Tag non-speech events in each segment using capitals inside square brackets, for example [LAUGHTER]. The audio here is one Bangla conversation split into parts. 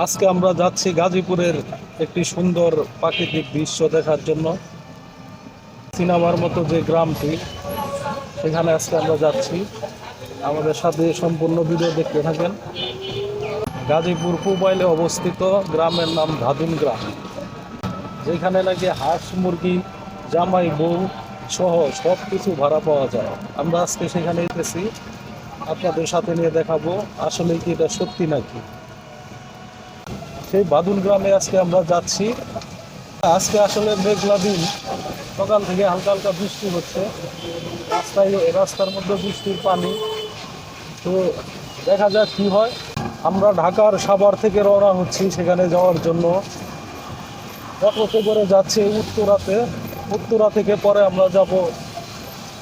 আজকে আমরা যাচ্ছি গাজীপুরের একটি সুন্দর প্রাকৃতিক দৃশ্য দেখার জন্য। সিনেমার মতো যে গ্রামটি, সেখানে আজকে আমরা যাচ্ছি। আমাদের সাথে সম্পূর্ণ ভিডিও দেখতে থাকেন। গাজীপুর মোবাইলে অবস্থিত গ্রামের নাম ধাদুন গ্রাম, যেখানে নাকি হাঁস, মুরগি, জামাই, বউ সহ সব কিছু ভাড়া পাওয়া যায়। আমরা আজকে সেখানে এসেছি। আপনাদের সাথে নিয়ে দেখাবো আসলে কি এটা সত্যি নাকি। সেই বাদুন গ্রামে আজকে আমরা যাচ্ছি। আজকে আসলে মেঘলা দিন। সকাল থেকে হালকা হালকা বৃষ্টি হচ্ছে। রাস্তায়, রাস্তার মধ্যে বৃষ্টির পানি। তো দেখা যাক কি হয়। আমরা ঢাকার সাভার থেকে রওনা হচ্ছি সেখানে যাওয়ার জন্য। অটোতে করে যাচ্ছে উত্তরাতে। উত্তরা থেকে পরে আমরা যাব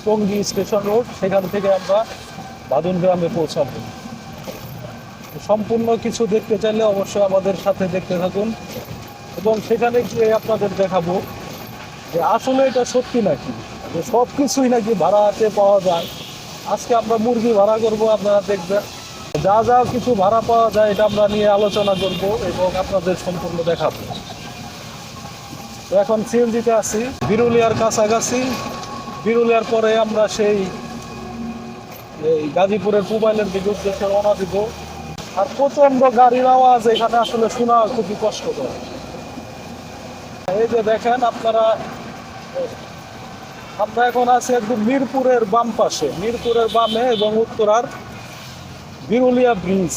টঙ্গী স্টেশন রোড। সেখান থেকে আমরা বাদুন গ্রামে পৌঁছাবো। সম্পূর্ণ কিছু দেখতে চাইলে অবশ্যই আমাদের সাথে দেখতে থাকুন। এবং সেখানে গিয়ে আপনাদের দেখাবো যে আসলে এটা সত্যি নাকি, যে সব কিছুই নাকি ভাড়াতে পাওয়া যায়। আজকে আমরা মুরগি ভাড়া করব, আপনারা দেখবেন। যা যা কিছু ভাড়া পাওয়া যায়, এটা আমরা নিয়ে আলোচনা করব এবং আপনাদের সম্পূর্ণ দেখাবো। তো এখন সিএনজিতে আছি, বিরুলিয়ার কাছাকাছি। বিরুলিয়ার পরে আমরা সেই, এই গাজীপুরের মোবাইলের দিকে উদ্দেশ্যে রওনা দিব। আর প্রচণ্ড গাড়ির আওয়াজ, এখানে আসলে শোনা খুবই কষ্টকর। এই যে দেখেন, আপনারা, আমরা এখন আছি একদম মিরপুরের বাম পাশে, মিরপুরের বামে এবং উত্তরার বিরুলিয়া ব্রিজ।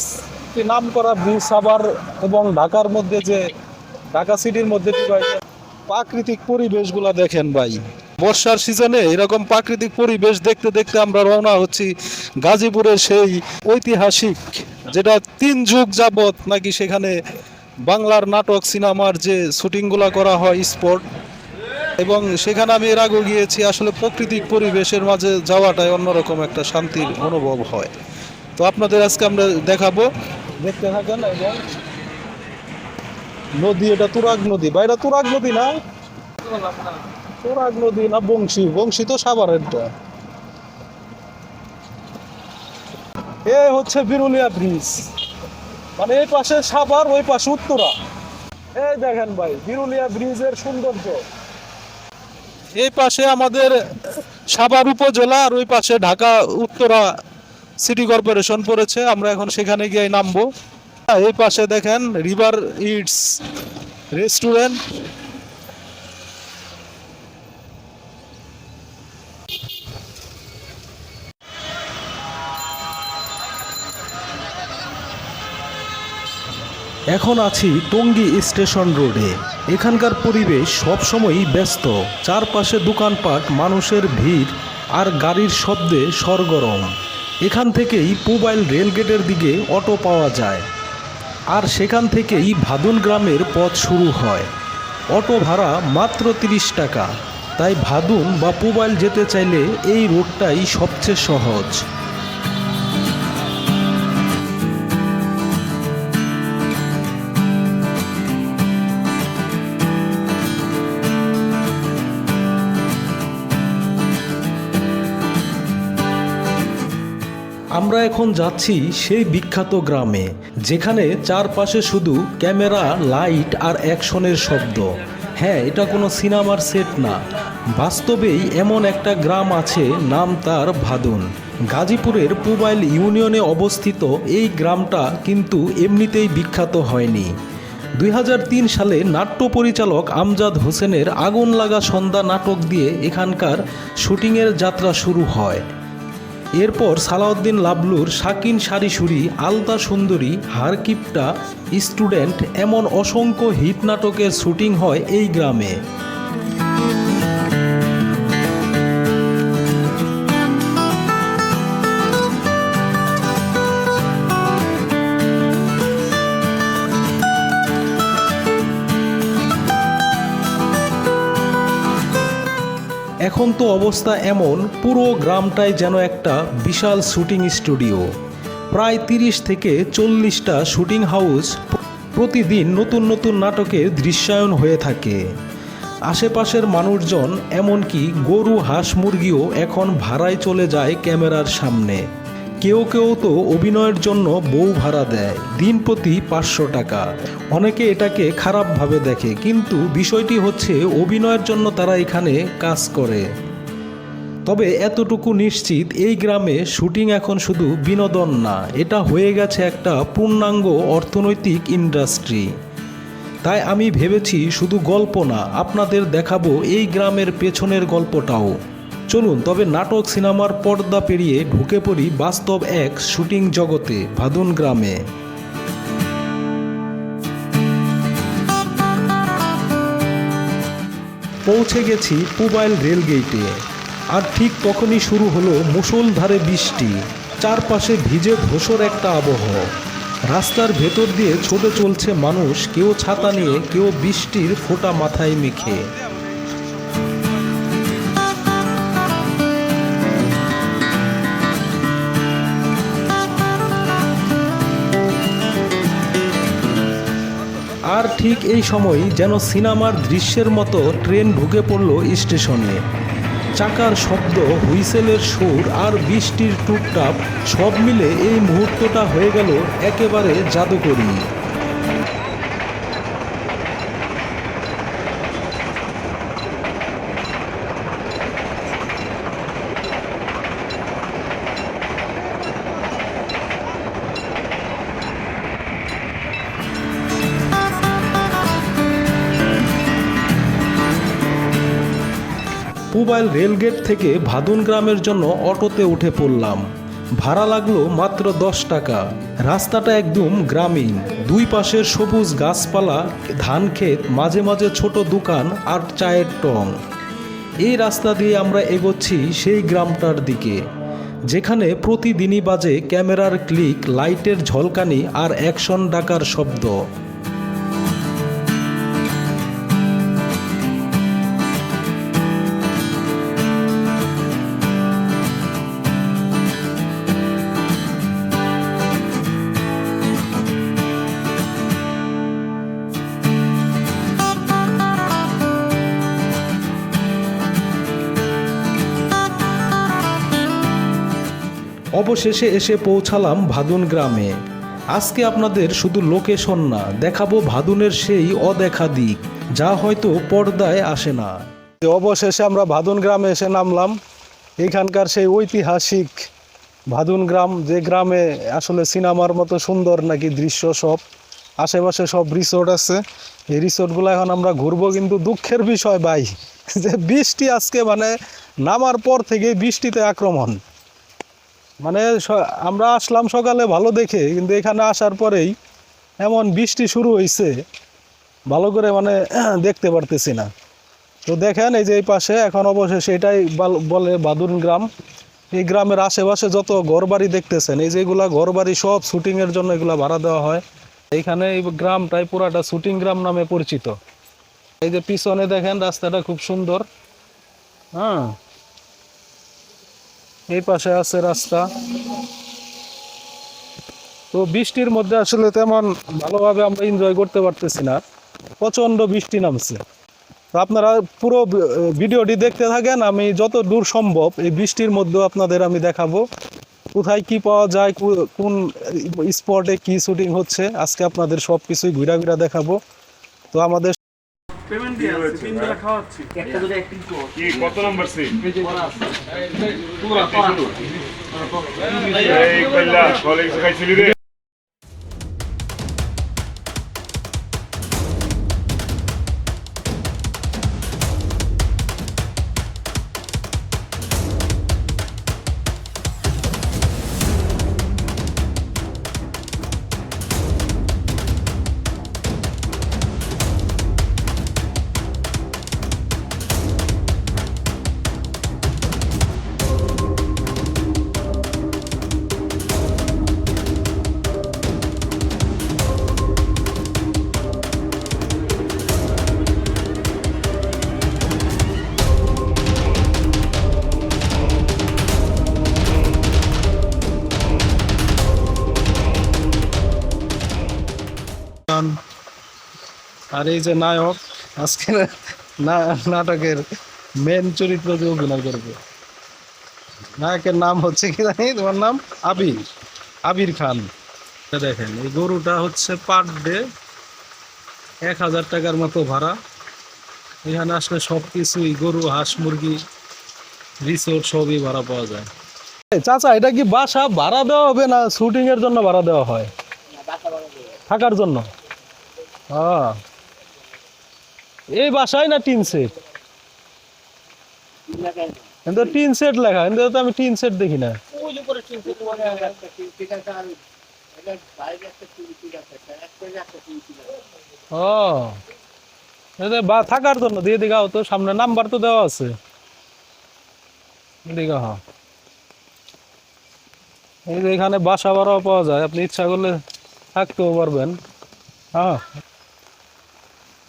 নাম করা ব্রিজ আবার এবং ঢাকার মধ্যে যে, ঢাকা সিটির মধ্যে প্রাকৃতিক পরিবেশগুলো দেখেন ভাই। বর্ষার সিজনে এরকম প্রাকৃতিক পরিবেশ দেখতে দেখতে আমরা রওনা হচ্ছি গাজীপুরের সেই ঐতিহাসিক, যেটা তিন যুগ যাবৎ নাকি সেখানে বাংলার নাটক, সিনেমার যে শুটিংগুলো করা হয়, স্পট। এবং সেখানে আমি এর আগেও গিয়েছি, আসলে প্রাকৃতিক পরিবেশের মাঝে যাওয়াটাই অন্যরকম একটা শান্তির অনুভব হয়। তো আপনাদের আজকে আমরা দেখাবো, দেখতে থাকেন, এবং নদী, এটা তুরাগ নদী। বা এটা তুরাগ নদী না? তুরাগ নদী না বংশী? বংশী তো সাভারেরটা। এ হচ্ছে বিরুলিয়া ব্রিজ। মানে এই পাশে সাভার, ওই পাশে উত্তরা। এই দেখেন ভাই, বিরুলিয়া ব্রিজের সৌন্দর্য। এই পাশে আমাদের সাভার উপজেলা আর ওই পাশে ঢাকা, উত্তরা সিটি কর্পোরেশন পড়েছে। আমরা এখন সেখানে গিয়ে নামবো। এই পাশে দেখেন রিভার ইটস রেস্টুরেন্ট। এখন আছি টঙ্গী স্টেশন রোডে। এখানকার পরিবেশ সবসময়ই ব্যস্ত। চারপাশে দোকানপাট, মানুষের ভিড় আর গাড়ির শব্দে সরগরম। এখান থেকেই পুবাইল রেলগেটের দিকে অটো পাওয়া যায়। আর সেখান থেকেই ভাদুন গ্রামের পথ শুরু হয়। অটো ভাড়া মাত্র তিরিশ টাকা। তাই ভাদুন বা পুবাইল যেতে চাইলে এই রোডটাই সবচেয়ে সহজ। আমরা এখন যাচ্ছি সেই বিখ্যাত গ্রামে, যেখানে চারপাশে শুধু ক্যামেরা, লাইট আর অ্যাকশনের শব্দ। হ্যাঁ এটা কোনো সিনেমার সেট না। বাস্তবেই এমন একটা গ্রাম আছে, নাম তার ভাদুন। গাজীপুরের পুবাইল ইউনিয়নে অবস্থিত এই গ্রামটা কিন্তু এমনিতেই বিখ্যাত হয়নি। দুই হাজার তিন সালে নাট্য পরিচালক আমজাদ হোসেনের আগুন লাগা সন্ধ্যা নাটক দিয়ে এখানকার শুটিংয়ের যাত্রা শুরু হয়। এরপর সালাউদ্দিন লাবলুর শাকিন সারিসুরি আলতা সুন্দরী, হারকিপটা, স্টুডেন্ট, এমন অসংখ্য হিট নাটকের শুটিং হয় এই গ্রামে। এখন তো অবস্থা এমন, পুরো গ্রামটাই যেন একটা বিশাল শুটিং স্টুডিও। প্রায় তিরিশ থেকে চল্লিশটা শুটিং হাউস প্রতিদিন নতুন নতুন নাটকের দৃশ্যায়ন হয়ে থাকে। আশেপাশের মানুষজন, এমনকি গরু, হাঁস, মুরগিও এখন ভাড়ায় চলে যায় ক্যামেরার সামনে। কেউ কেউ তো অভিনয়ের জন্য বউ ভাড়া দেয়, দিন প্রতি পাঁচশো টাকা। অনেকে এটাকে খারাপভাবে দেখে, কিন্তু বিষয়টি হচ্ছে অভিনয়ের জন্য তারা এখানে কাজ করে। তবে এতটুকু নিশ্চিত, এই গ্রামে শুটিং এখন শুধু বিনোদন না, এটা হয়ে গেছে একটা পূর্ণাঙ্গ অর্থনৈতিক ইন্ডাস্ট্রি। তাই আমি ভেবেছি শুধু গল্প না, আপনাদের দেখাবো এই গ্রামের পেছনের গল্পটাও। চলুন, তবে নাটক সিনেমার পর্দা পেরিয়ে ঢুকে পড়ি বাস্তব এক শুটিং জগতে, ভাদুন গ্রামে। পৌঁছে গেছি পুবাইল রেলগেটে আর ঠিক তখনই শুরু হলো মুষলধারে বৃষ্টি। চারপাশে ভিজে ধূসর একটা আবহ। রাস্তার ভেতর দিয়ে ছোটে চলছে মানুষ, কেউ ছাতা নিয়ে, কেউ বৃষ্টির ফোঁটা মাথায় মেখে। ঠিক এই সময় যেন সিনেমার দৃশ্যের মতো ট্রেন ঢুকে পড়ল স্টেশনে। চাকার শব্দ, হুইসেলের সুর আর বৃষ্টির টুকটাপ সব মিলে এই মুহূর্তটা হয়ে গেল একেবারে জাদুকরী। পুবাইল রেলগেট থেকে ভাদুন গ্রামের জন্য অটোতে উঠে পড়লাম। ভাড়া লাগল মাত্র দশ টাকা। রাস্তাটা একদম গ্রামীণ। দুই পাশের সবুজ গাছপালা, ধান ক্ষেত, মাঝে মাঝে ছোট দোকান আর চায়ের টং। এই রাস্তা দিয়ে আমরা এগোচ্ছি সেই গ্রামটার দিকে। যেখানে প্রতিদিনই বাজে ক্যামেরার ক্লিক, লাইটের ঝলকানি আর অ্যাকশন ডাকার শব্দ। অবশেষে এসে পৌঁছালাম ভাদুন গ্রামে। আজকে আপনাদের শুধু লোকেশন না, দেখাবো ভাদুনের সেই অদেখা দিক, যা হয়তো পর্দায় আসে না। অবশেষে আমরা ভাদুন গ্রামে এসে নামলাম। এখানকার সেই ঐতিহাসিক ভাদুন গ্রাম, যে গ্রামে আসলে সিনেমার মতো সুন্দর নাকি দৃশ্য সব, আশেপাশে সব রিসোর্ট আছে। এই রিসোর্টগুলো এখন আমরা ঘুরবো কিন্তু দুঃখের বিষয় ভাই, যে বৃষ্টি আজকে মানে নামার পর থেকে বৃষ্টিতে আক্রমণ। মানে আমরা আসলাম সকালে ভালো দেখে, কিন্তু এখানে আসার পরেই এমন বৃষ্টি শুরু হয়েছে ভালো করে মানে [CLEARS THROAT] দেখতে পারতেছি না। তো দেখেন এই যে এই পাশে, এখন অবশেষে এটাই বাল- বাদুন গ্রাম। এই গ্রামের আশেপাশে যত ঘরবাড়ি দেখতেছেন, এই যেগুলা ঘরবাড়ি সব শুটিং এর জন্য এগুলা ভাড়া দেওয়া হয়। এইখানে এই গ্রামটাই পুরাটা শুটিং গ্রাম নামে পরিচিত। এই যে পিছনে দেখেন রাস্তাটা খুব সুন্দর। হ্যাঁ। এই পাশে আছে রাস্তা। তো বৃষ্টির মধ্যে আসলে তেমন ভালোভাবে আমরা এনজয় করতে পারতেছি না। প্রচণ্ড বৃষ্টি নামছে। তো আপনারা পুরো ভিডিওটি দেখতে থাকেন, আমি যত দূর সম্ভব এই বৃষ্টির মধ্যেও আপনাদের আমি দেখাবো। কোথায় কি পাওয়া যায় কোন স্পটে কি শুটিং হচ্ছে, আজকে আপনাদের সব কিছুই ঘুরা ঘুরা দেখাবো। তো আমাদের পেমেন্ট দিয়ে আছে তিন বেলা খাওয়াচ্ছি। কি কত নাম্বার সিট এই কল্লা কলেজ খাইছিলি রে। আর এই যে নায়ক, আজকে নাটকের মেন চরিত্র যে অভিনয় করবে। নায়কের নাম হচ্ছে কি জানি, তোমার নাম? আবির। আবির খান। দেখেন, এই গরুটা হচ্ছে পার ডে, এক হাজার টাকার মতো ভাড়া। এখানে আসলে সব কিছুই গরু, হাঁস, মুরগি রিসোর্ট সবই ভাড়া পাওয়া যায়। চাচা, এটা কি বাসা? ভাড়া দেওয়া হবে না শুটিং এর জন্য ভাড়া দেওয়া হয়? থাকার জন্য? হ্যাঁ এই বাসায় না টিন সেট? কিন্তু টিন সেট লেখা কিন্তু তো আমি টিন সেট দেখি না। ও বা, থাকার জন্য, দিয়ে দিঘাও তো সামনে নাম্বার তো দেওয়া আছে। দিঘা হ্যাঁ। এই যে এখানে বাসা ভাড়াও পাওয়া যায়, আপনি ইচ্ছা করলে থাকতেও পারবেন। হ্যাঁ।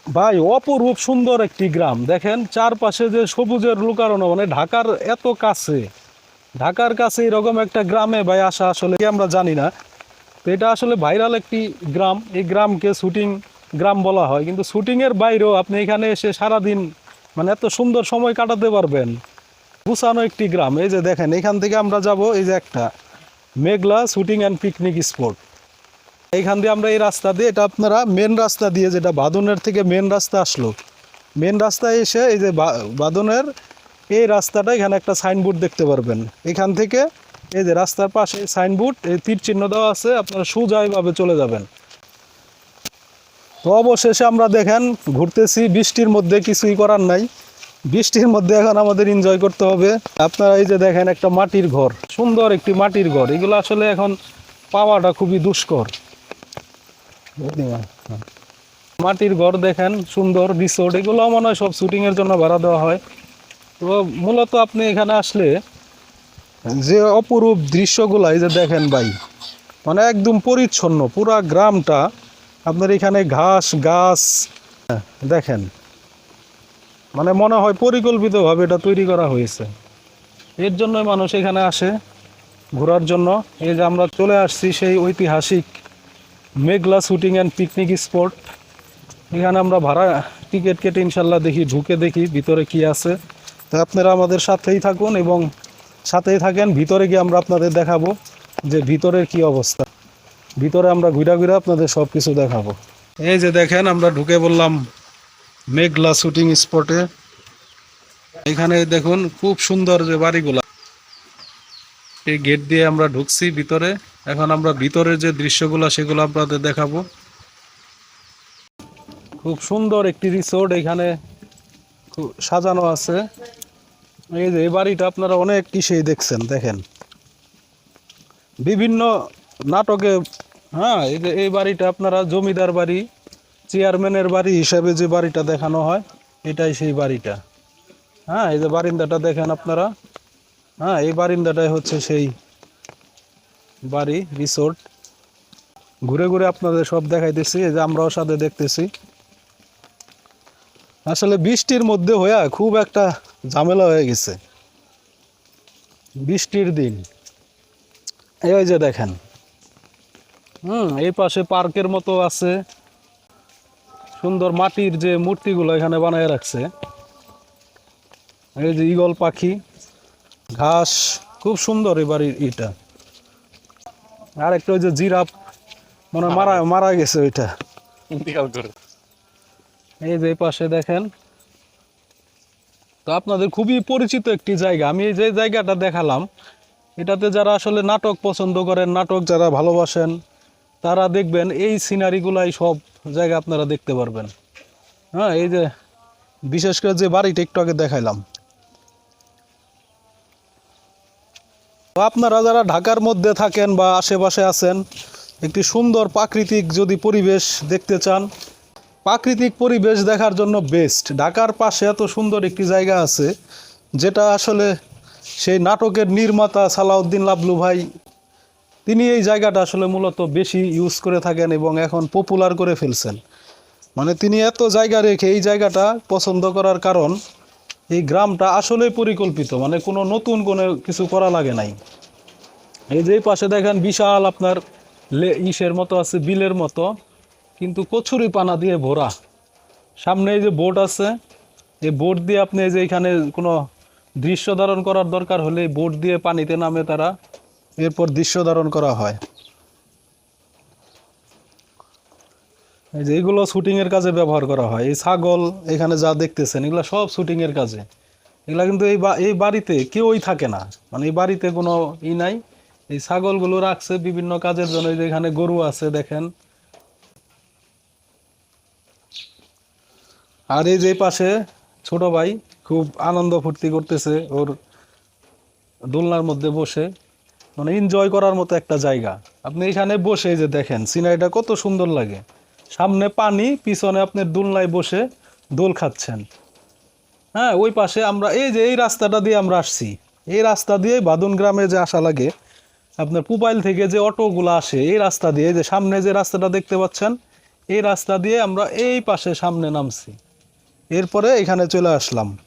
ভাই, অপরূপ সুন্দর একটি গ্রাম। দেখেন, চারপাশে যে সবুজের লুকানো মানে ঢাকার এত কাছে। ঢাকার কাছে এরকম একটা গ্রামে ভাই আসা আসলে আমরা জানি না। তো এটা আসলে ভাইরাল একটি গ্রাম। এই গ্রামকে শুটিং, গ্রাম বলা হয়। কিন্তু শুটিংয়ের বাইরেও আপনি এখানে এসে সারাদিন মানে এত সুন্দর সময় কাটাতে পারবেন। গুছানো একটি গ্রাম। এই যে দেখেন, এখান থেকে আমরা যাব, এই যে একটা। Meghla shooting and picnic spot. এইখান দিয়ে আমরা এই রাস্তা দিয়ে, এটা আপনারা মেন রাস্তা দিয়ে যেটা বাদনের থেকে মেন রাস্তা আসলো মেন রাস্তায় এসে এই যে বাদনের এই রাস্তাটা এখানে একটা সাইনবোর্ড দেখতে পারবেন। এখান থেকে এই যে রাস্তার পাশে সাইনবোর্ড এই তীর চিহ্ন দেওয়া আছে, আপনারা সোজাইভাবে চলে যাবেন। তো অবশেষে আমরা দেখেন ঘুরতেছি, বৃষ্টির মধ্যে কিছুই করার নাই। বৃষ্টির মধ্যে এখন আমাদের এনজয় করতে হবে। আপনারা এই যে দেখেন একটা মাটির ঘর, সুন্দর একটি মাটির ঘর। এগুলো আসলে এখন পাওয়াটা খুবই দুষ্কর। মাটির ঘর দেখেন, সুন্দর রিসোর্ট এগুলো মনে হয় সব শুটিং এর জন্য ভাড়া দেওয়া হয়। তো মূলত আপনি এখানে আসলে যে অপরূপ দৃশ্যগুলো এই যে দেখেন ভাই মানে একদম পরিচ্ছন্ন, পুরা গ্রামটা আপনার এখানে ঘাস, গাছ, দেখেন। মানে মনে হয় পরিকল্পিতভাবে এটা তৈরি করা হয়েছে। এর জন্যই মানুষ এখানে আসে ঘোরার জন্য। এই যে আমরা চলে আসছি সেই ঐতিহাসিক Meghla shooting and picnic spot এখানে আমরা ভাড়া টিকিট কেটে ইনশাল্লাহ দেখি, ঢুকে দেখি ভিতরে কি আছে। তো আপনারা আমাদের সাথেই থাকুন এবং সাথেই থাকেন, ভিতরে গিয়ে আমরা আপনাদের দেখাবো যে ভিতরের কি অবস্থা। ভিতরে আমরা ঘুরা ঘুরা আপনাদের সব কিছু দেখাবো। এই যে দেখেন, আমরা ঢুকে বললাম মেঘলা শুটিং স্পটে এখানে দেখুন, খুব সুন্দর যে বাড়িগুলা। এই গেট দিয়ে আমরা ঢুকছি ভিতরে। এখন আমরা ভিতরের যে দৃশ্যগুলো, সেগুলো আপনাদের দেখাবো। খুব সুন্দর একটি রিসোর্ট এখানে খুব সাজানো আছে। এই যে, এই বাড়িটা আপনারা অনেক কিসেই দেখছেন, দেখেন। বিভিন্ন নাটকে হ্যাঁ এই যে, এই বাড়িটা আপনারা জমিদার বাড়ি, চেয়ারম্যানের বাড়ি হিসাবে যে বাড়িটা দেখানো হয়, এটাই সেই বাড়িটা। হ্যাঁ এই যে বারিন্দাটা দেখেন আপনারা। হ্যাঁ এই বারিন্দাটাই হচ্ছে সেই বাড়ি রিসোর্ট ঘুরে ঘুরে আপনাদের সব দেখাইতেছি, এই যে আমরাও সাথে দেখতেছি। আসলে বৃষ্টির মধ্যে হইয়া খুব একটা ঝামেলা হয়ে গেছে। বৃষ্টির দিন। এই যে দেখেন। হুম, এই পাশে পার্কের মতো আছে। সুন্দর মাটির যে মূর্তিগুলো এখানে বানায় রাখছে। এই যে ঈগল পাখি। ঘাস, খুব সুন্দর এই বাড়ির ইটা। আর একটা ওই যে জিরাফ মনে মারা মারা গেছে ওইটা। এই যে পাশে দেখেন। তো আপনাদের খুবই পরিচিত একটি জায়গা। আমি এই যে জায়গাটা দেখালাম এটাতে যারা আসলে নাটক পছন্দ করেন নাটক যারা ভালোবাসেন তারা দেখবেন এই সিনারিগুলাই সব জায়গা আপনারা দেখতে পারবেন। হ্যাঁ এই যে বিশেষ করে যে বাড়িটা একটু আগে দেখাইলাম। আপনারা যারা ঢাকার মধ্যে থাকেন বা আশেপাশে আছেন, একটি সুন্দর প্রাকৃতিক যদি পরিবেশ দেখতে চান, প্রাকৃতিক পরিবেশ দেখার জন্য বেস্ট ঢাকার পাশে এত সুন্দর একটি জায়গা আছে, যেটা আসলে সেই নাটকের নির্মাতা সালাউদ্দিন লাবলু ভাই, তিনি এই জায়গাটা আসলে মূলত বেশি ইউজ করে থাকেন এবং এখন পপুলার করে ফেলছেন। মানে তিনি এত জায়গা রেখে এই জায়গাটা পছন্দ করার কারণ এই গ্রামটা আসলেই পরিকল্পিত মানে কোনো নতুন কোনো কিছু করা লাগে নাই। এই যে পাশে দেখেন বিশাল আপনার ইসের মতো আছে, বিলের মতো, কিন্তু কচুরি পানা দিয়ে ভরা। সামনে এই যে বোট আছে, এই বোট দিয়ে আপনি যে এখানে কোনো দৃশ্য ধারণ করার দরকার হলে বোট দিয়ে পানিতে নামে তারা, এরপর দৃশ্য ধারণ করা হয়। এই যে এগুলো কাজে ব্যবহার করা হয়। এই ছাগল, এখানে যা দেখতেছেন, এগুলো সব শুটিং এর কাজে। এগুলা কিন্তু এই এই বাড়িতে কেউই থাকে না। মানে এই বাড়িতে কোনো ই নাই। এই ছাগলগুলো রাখছে বিভিন্ন কাজের জন্য। এই যে এখানে গরু আছে, দেখেন। আর এই যে পাশে ছোট ভাই খুব আনন্দ ফুর্তি করতেছে ওর দোলনার মধ্যে বসে। মানে এনজয় করার মতো একটা জায়গা। আপনি এখানে বসে যে দেখেন, সিনারিটা কত সুন্দর লাগে। সামনে পানি, পিছনে আপনি দোলনায় বসে দোল খাচ্ছেন। হ্যাঁ ওই পাশে আমরা এই যে, এই রাস্তাটা দিয়ে আমরা আসছি। এই রাস্তা দিয়ে বাদন গ্রামে যে আসা লাগে, আপনার পুপাইল থেকে যে অটোগুলো আসে, এই রাস্তা দিয়ে যে সামনে যে রাস্তাটা দেখতে পাচ্ছেন, এই রাস্তা দিয়ে আমরা এই পাশে সামনে নামছি। এরপরে এখানে চলে আসলাম।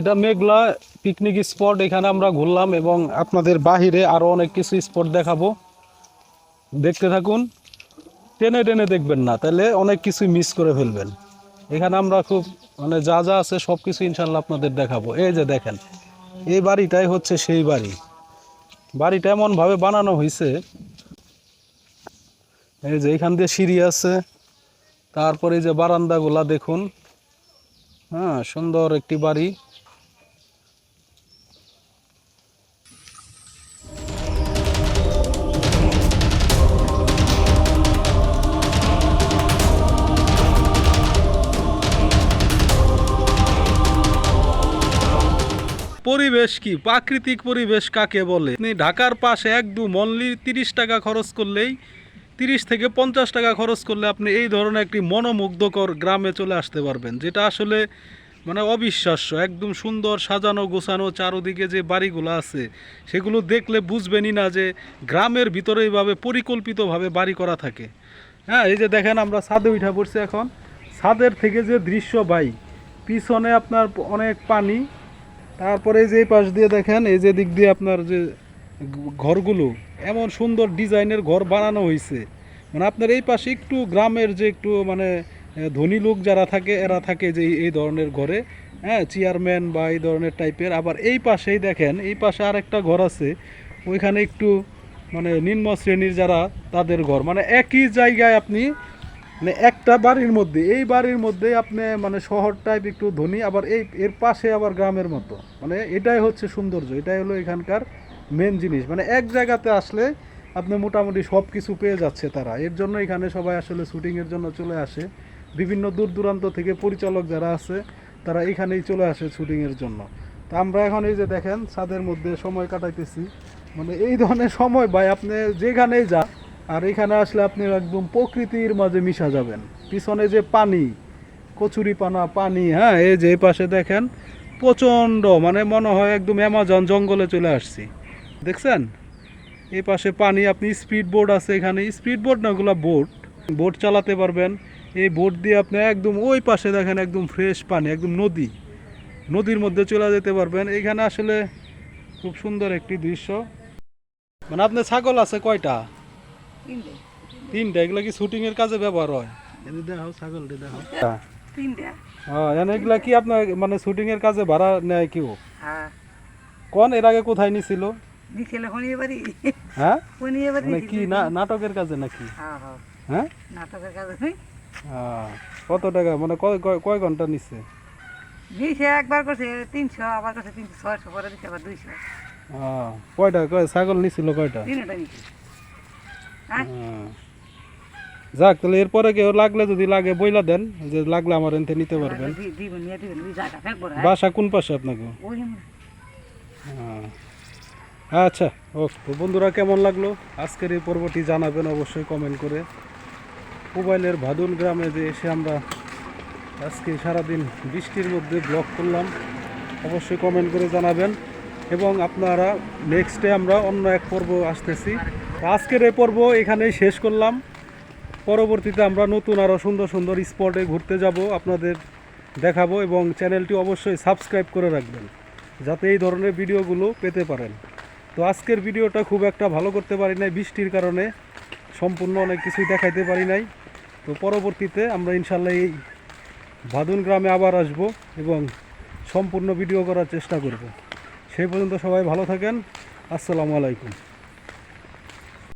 এটা মেঘলা পিকনিক স্পট এখানে আমরা ঘুরলাম এবং আপনাদের বাহিরে আরও অনেক কিছু স্পট দেখাবো। দেখতে থাকুন। টেনে টেনে দেখবেন না, তাহলে অনেক কিছু মিস করে ফেলবেন। এখানে আমরা খুব মানে যা যা আছে সব কিছু ইনশাল্লাহ আপনাদের দেখাবো। এই যে দেখেন, এই বাড়িটাই হচ্ছে সেই বাড়ি। বাড়িটা এমনভাবে বানানো হয়েছে এই যে এখান দিয়ে সিঁড়ি আছে, তারপরে যে বারান্দাগুলা দেখুন। হ্যাঁ সুন্দর একটি বাড়ি। পরিবেশ কি? প্রাকৃতিক পরিবেশ কাকে বলে? আপনি ঢাকার পাশে একদম অনলি তিরিশ টাকা খরচ করলেই, তিরিশ থেকে পঞ্চাশ টাকা খরচ করলে আপনি এই ধরনের একটি মনোমুগ্ধকর গ্রামে চলে আসতে পারবেন। যেটা আসলে মানে অবিশ্বাস্য। একদম সুন্দর সাজানো গোছানো চারোদিকে যে বাড়িগুলো আছে, সেগুলো দেখলে বুঝবেনই না যে গ্রামের ভিতরে এইভাবে পরিকল্পিতভাবে বাড়ি করা থাকে। হ্যাঁ এই যে দেখেন আমরা ছাদে উঠা পড়ছি এখন। ছাদের থেকে যে দৃশ্য ভাই, পিছনে আপনার অনেক পানি তারপরে এই যে পাশ দিয়ে দেখেন, এই যে দিক দিয়ে আপনার যে ঘরগুলো, এমন সুন্দর ডিজাইনের ঘর বানানো হয়েছে মানে আপনার এই পাশে একটু গ্রামের যে একটু মানে ধনী লোক যারা থাকে, এরা থাকে যে এই- এই ধরনের ঘরে। হ্যাঁ চেয়ারম্যান বা এই ধরনের টাইপের আবার এই পাশেই দেখেন, এই পাশে আরেকটা ঘর আছে। ওইখানে একটু মানে নিম্ন শ্রেণির যারা তাদের ঘর। মানে একই জায়গায় আপনি মানে একটা বাড়ির মধ্যে, এই বাড়ির মধ্যে আপনি মানে শহর টাইপ একটু ধনী, আবার এই, এর পাশে আবার গ্রামের মতো। মানে এটাই হচ্ছে সৌন্দর্য, এটাই হলো এখানকার মেন জিনিস। মানে এক জায়গাতে আসলে আপনি মোটামুটি সব কিছু পেয়ে যাচ্ছে তারা। এর জন্য এখানে সবাই আসলে শুটিংয়ের জন্য চলে আসে। বিভিন্ন দূর দূরান্ত থেকে পরিচালক যারা আছে, তারা এখানেই চলে আসে শুটিংয়ের জন্য। তা আমরা এখন এই যে দেখেন, ছাদের মধ্যে সময় কাটাইতেছি। মানে এই ধরনের সময় ভাই, আপনি যেখানেই যা আর এখানে আসলে আপনি একদম প্রকৃতির মাঝে মিশা যাবেন। পিছনে যে পানি, কচুরি পানা, পানি হ্যাঁ এই যে পাশে দেখেন, প্রচণ্ড মানে মনে হয় একদম অ্যামাজন জঙ্গলে চলে আসছি। দেখছেন? এই পাশে পানি, আপনি স্পিড বোট আছে এখানে। স্পিড বোট না ওগুলো বোট। বোট চালাতে পারবেন। এই বোট দিয়ে আপনি একদম ওই পাশে দেখেন একদম ফ্রেশ পানি, একদম নদী। নদীর মধ্যে চলে যেতে পারবেন। এখানে আসলে খুব সুন্দর একটি দৃশ্য। মানে আপনার ছাগল আছে কয়টা? তিনটে। এগুলা কি শুটিং এর কাজে ব্যবহার হয়? এদিকে দেখাও ছাগলটি দেখাও। তিনটে। হ্যাঁ এনে এগুলা কি আপনার মানে শুটিং এর কাজে ভাড়া নেয় কেউ? হ্যাঁ। কোন এর আগে কোথায় নিছিল? বিকেলে হনিয়ে বাড়ি হ্যাঁ? হনিয়ে বাড়ি মানে কি নাটকের কাজে নাকি? হ্যাঁ হ্যাঁ। হ্যাঁ? নাটকের কাজ আহ, কত টাকা? মানে কয় কয়- ঘণ্টা নিচ্ছে দিয়েছে একবার করছে তিনশো আবার করছে তিনশো ছয়শো পরে দিচ্ছে আবার দুইশো। আহ, কয়টা কয় ছাগল নিছিল কয়টা? তিনটা হ্যাঁ আহ। যাক তাহলে এরপরে কেউ লাগলে যদি লাগে বইলা দেন যে লাগলে আমার এনতে নিতে পারবেন। হ্যাঁ। বাসা কোন পাশে আপনাকে? হ্যাঁ। আচ্ছা ওকে তো বন্ধুরা কেমন লাগল? আজকের এই পর্বটি জানাবেন অবশ্যই কমেন্ট করে। মোবাইলের ভাদুন গ্রামে যে এসে আমরা আজকে সারাদিন বৃষ্টির মধ্যে ব্লগ করলাম অবশ্যই কমেন্ট করে জানাবেন। এবং আপনারা নেক্সটে আমরা অন্য এক পর্ব আসতেছি। আজকের এই পর্ব এখানেই শেষ করলাম। পরবর্তীতে আমরা নতুন আরও সুন্দর সুন্দর স্পটে ঘুরতে যাব, আপনাদের দেখাবো এবং চ্যানেলটি অবশ্যই সাবস্ক্রাইব করে রাখবেন, যাতে এই ধরনের ভিডিওগুলো পেতে পারেন। তো আজকের ভিডিওটা খুব একটা ভালো করতে পারি নাই, বৃষ্টির কারণে সম্পূর্ণ অনেক কিছুই দেখাইতে পারি নাই। তো পরবর্তীতে আমরা ইনশাল্লাহ এই ভাদুন গ্রামে আবার আসব এবং সম্পূর্ণ ভিডিও করার চেষ্টা করব। সেই পর্যন্ত সবাই ভালো থাকেন। আসসালামু আলাইকুম।